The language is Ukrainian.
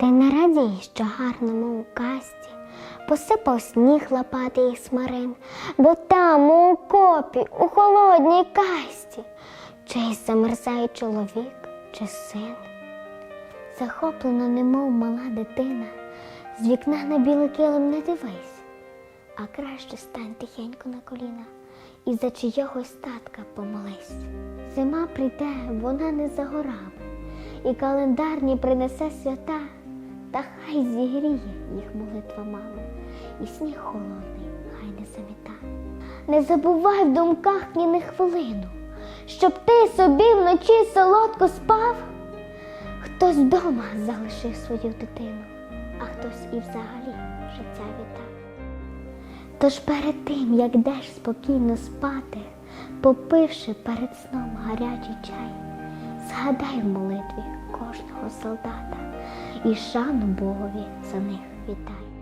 Ти не радій, що гарному у касті посипав сніг лопатий і смарин, бо там, у окопі, у холодній касті, чийсь замерзає чоловік чи син. Захоплено, немов мала дитина, з вікна на білий килим не дивись, а краще стань тихенько на коліна і за чийогось статка помолись. Зима прийде, вона не за горами, і календарні принесе свята, та хай зігріє їх молитва мами, і сніг холодний хай не заміта. Не забувай в думках ні на хвилину, щоб ти собі вночі солодко спав. Хтось вдома залишив свою дитину, а хтось і взагалі життя вітав. Тож перед тим, як йдеш спокійно спати, попивши перед сном гарячий чай, згадай в молитві кожного солдата і шану Богові за них віддай.